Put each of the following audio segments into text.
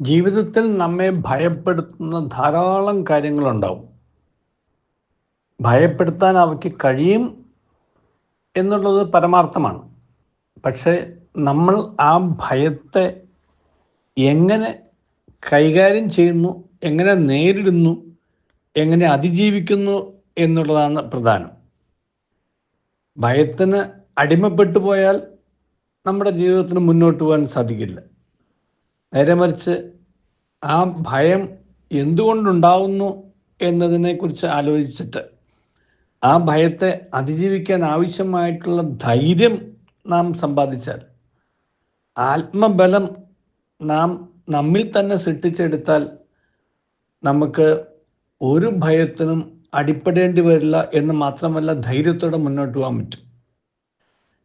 ജീവിതത്തിൽ നമ്മെ ഭയപ്പെടുത്തുന്ന ധാരാളം കാര്യങ്ങളുണ്ടാവും. ഭയപ്പെടുത്താൻ അവയ്ക്ക് കഴിയും എന്നുള്ളത് പരമാർത്ഥമാണ്. പക്ഷേ നമ്മൾ ആ ഭയത്തെ എങ്ങനെ കൈകാര്യം ചെയ്യുന്നു എങ്ങനെ നേരിടുന്നു എങ്ങനെ അതിജീവിക്കുന്നു എന്നുള്ളതാണ് പ്രധാനം. ഭയത്തിന് അടിമപ്പെട്ടു പോയാൽ നമ്മുടെ ജീവിതത്തിന് മുന്നോട്ട് പോകാൻ സാധിക്കില്ല. നേരെ മറിച്ച് ആ ഭയം എന്തുകൊണ്ടുണ്ടാവുന്നു എന്നതിനെക്കുറിച്ച് ആലോചിച്ചിട്ട് ആ ഭയത്തെ അതിജീവിക്കാൻ ആവശ്യമായിട്ടുള്ള ധൈര്യം നാം സമ്പാദിച്ചാൽ ആത്മബലം നാം നമ്മിൽ തന്നെ സൃഷ്ടിച്ചെടുത്താൽ നമുക്ക് ഒരു ഭയത്തിനും അടിപ്പെടേണ്ടി വരില്ല എന്ന് മാത്രമല്ല ധൈര്യത്തോടെ മുന്നോട്ട് പോകാൻ പറ്റും.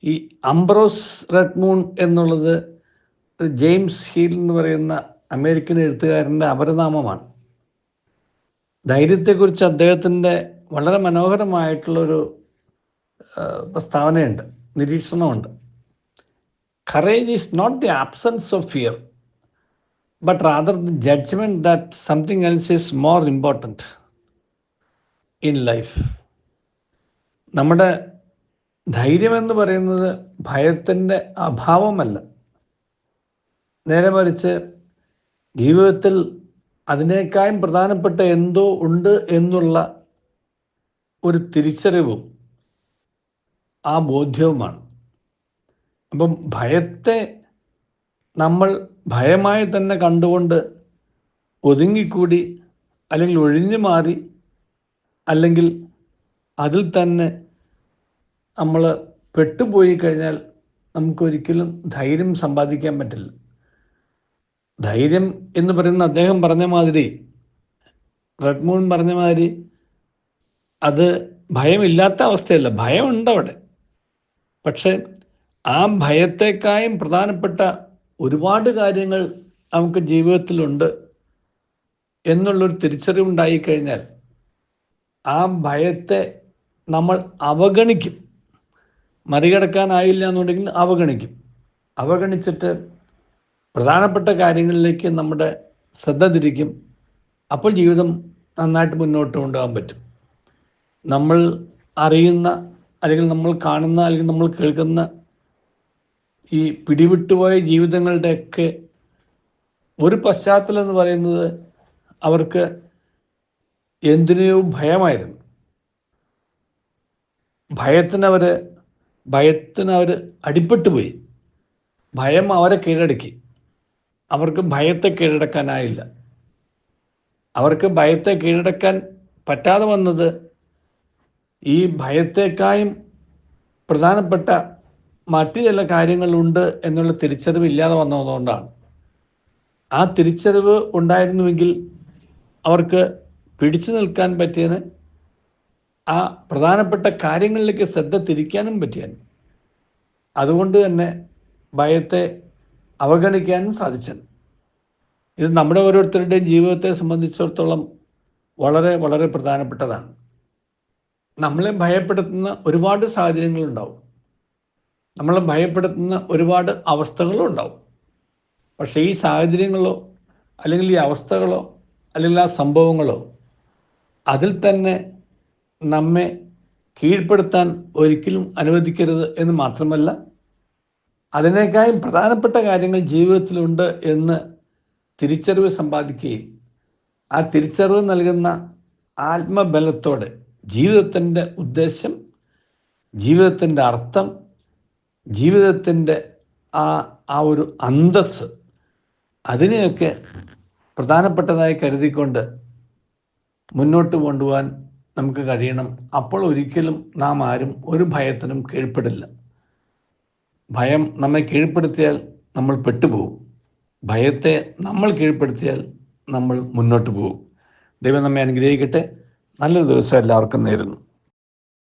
ഈ അംബ്രോസ് റെഡ്മൂൺ എന്നുള്ളത് ജെയിംസ് ഹീൽ എന്ന് പറയുന്ന അമേരിക്കൻ എഴുത്തുകാരന്റെ അപരനാമമാണ്. ധൈര്യത്തെക്കുറിച്ച് അദ്ദേഹത്തിന്റെ വളരെ മനോഹരമായിട്ടുള്ളൊരു പ്രസ്താവനയുണ്ട് നിരീക്ഷണമുണ്ട്. Courage is not the absence of fear but rather the judgement that something else is more important in life നമ്മുടെ ധൈര്യമെന്ന് പറയുന്നത് ഭയത്തിന്റെ അഭാവമല്ല. നേരെ മറിച്ച് ജീവിതത്തിൽ അതിനേക്കാളും പ്രധാനപ്പെട്ട എന്തോ ഉണ്ട് എന്നുള്ള ഒരു തിരിച്ചറിവും ആ ബോധ്യവുമാണ്. അപ്പം ഭയത്തെ നമ്മൾ ഭയമായി തന്നെ കണ്ടുകൊണ്ട് ഒതുങ്ങിക്കൂടി അല്ലെങ്കിൽ ഒഴിഞ്ഞു മാറി അല്ലെങ്കിൽ അതിൽ തന്നെ നമ്മൾ പെട്ടുപോയി കഴിഞ്ഞാൽ നമുക്കൊരിക്കലും ധൈര്യം സമ്പാദിക്കാൻ പറ്റില്ല. ധൈര്യം എന്ന് പറയുന്ന അദ്ദേഹം പറഞ്ഞ മാതിരി റെഡ്മൂൺ പറഞ്ഞ മാതിരി അത് ഭയമില്ലാത്ത അവസ്ഥയല്ല. ഭയമുണ്ട് അവിടെ പക്ഷേ ആ ഭയത്തെക്കായും പ്രധാനപ്പെട്ട ഒരുപാട് കാര്യങ്ങൾ നമുക്ക് ജീവിതത്തിലുണ്ട് എന്നുള്ളൊരു തിരിച്ചറിവുണ്ടായി കഴിഞ്ഞാൽ ആ ഭയത്തെ നമ്മൾ അവഗണിക്കും. മറികടക്കാനായില്ല എന്നുണ്ടെങ്കിൽ അവഗണിക്കും. അവഗണിച്ചിട്ട് പ്രധാനപ്പെട്ട കാര്യങ്ങളിലേക്ക് നമ്മുടെ ശ്രദ്ധ തിരിക്കും. അപ്പോൾ ജീവിതം നന്നായിട്ട് മുന്നോട്ട് കൊണ്ടുപോകാൻ പറ്റും. നമ്മൾ അറിയുന്ന അല്ലെങ്കിൽ നമ്മൾ കാണുന്ന അല്ലെങ്കിൽ നമ്മൾ കേൾക്കുന്ന ഈ പിടിവിട്ടുപോയ ജീവിതങ്ങളുടെയൊക്കെ ഒരു പശ്ചാത്തലം എന്ന് പറയുന്നത് അവർക്ക് എന്തിനെയോ ഭയമായിരുന്നു. ഭയത്തിനവർ ഭയത്തിനവർ അടിപ്പെട്ടു പോയി ഭയം അവരെ കീഴടക്കി. അവർക്ക് ഭയത്തെ കീഴടക്കാനായില്ല. അവർക്ക് ഭയത്തെ കീഴടക്കാൻ പറ്റാതെ വന്നത് ഈ ഭയത്തേക്കായും പ്രധാനപ്പെട്ട മറ്റു ചില കാര്യങ്ങളുണ്ട് എന്നുള്ള തിരിച്ചറിവ് ഇല്ലാതെ വന്നതുകൊണ്ടാണ്. ആ തിരിച്ചറിവ് ഉണ്ടായിരുന്നുവെങ്കിൽ അവർക്ക് പിടിച്ചു നിൽക്കാൻ പറ്റിയതിന് ആ പ്രധാനപ്പെട്ട കാര്യങ്ങളിലേക്ക് ശ്രദ്ധ തിരിക്കാനും പറ്റിയാൽ അതുകൊണ്ട് തന്നെ ഭയത്തെ അവഗണിക്കാനും സാധിച്ചത്. ഇത് നമ്മുടെ ഓരോരുത്തരുടെയും ജീവിതത്തെ സംബന്ധിച്ചിടത്തോളം വളരെ വളരെ പ്രധാനപ്പെട്ടതാണ്. നമ്മളെ ഭയപ്പെടുത്തുന്ന ഒരുപാട് സാഹചര്യങ്ങളുണ്ടാവും. നമ്മളെ ഭയപ്പെടുത്തുന്ന ഒരുപാട് അവസ്ഥകളും ഉണ്ടാവും. പക്ഷേ ഈ സാഹചര്യങ്ങളോ അല്ലെങ്കിൽ ഈ അവസ്ഥകളോ അല്ലെങ്കിൽ ആ സംഭവങ്ങളോ അതിൽ തന്നെ നമ്മെ കീഴ്പ്പെടുത്താൻ ഒരിക്കലും അനുവദിക്കരുത് എന്ന് മാത്രമല്ല അതിനേക്കാളും പ്രധാനപ്പെട്ട കാര്യങ്ങൾ ജീവിതത്തിലുണ്ട് എന്ന് തിരിച്ചറിവ് സമ്പാദിക്കുകയും ആ തിരിച്ചറിവ് നൽകുന്ന ആത്മബലത്തോടെ ജീവിതത്തിന്റെ ഉദ്ദേശം ജീവിതത്തിന്റെ അർത്ഥം ജീവിതത്തിന്റെ ആ ആ ഒരു അന്തസ് അതിനെയൊക്കെ പ്രധാനപ്പെട്ടതായി കരുതിക്കൊണ്ട് മുന്നോട്ട് കൊണ്ടുപോകാൻ നമുക്ക് കഴിയണം. അപ്പോൾ ഒരിക്കലും നാം ആരും ഒരു ഭയത്തിനും കീഴ്പ്പെടില്ല. ഭയം നമ്മെ കീഴ്പ്പെടുത്തിയാൽ നമ്മൾ പെട്ടുപോകും. ഭയത്തെ നമ്മൾ കീഴ്പ്പെടുത്തിയാൽ നമ്മൾ മുന്നോട്ട് പോകും ദൈവം നമ്മെ അനുഗ്രഹിക്കട്ടെ. നല്ലൊരു ദിവസം എല്ലാവർക്കും നേരുന്നു.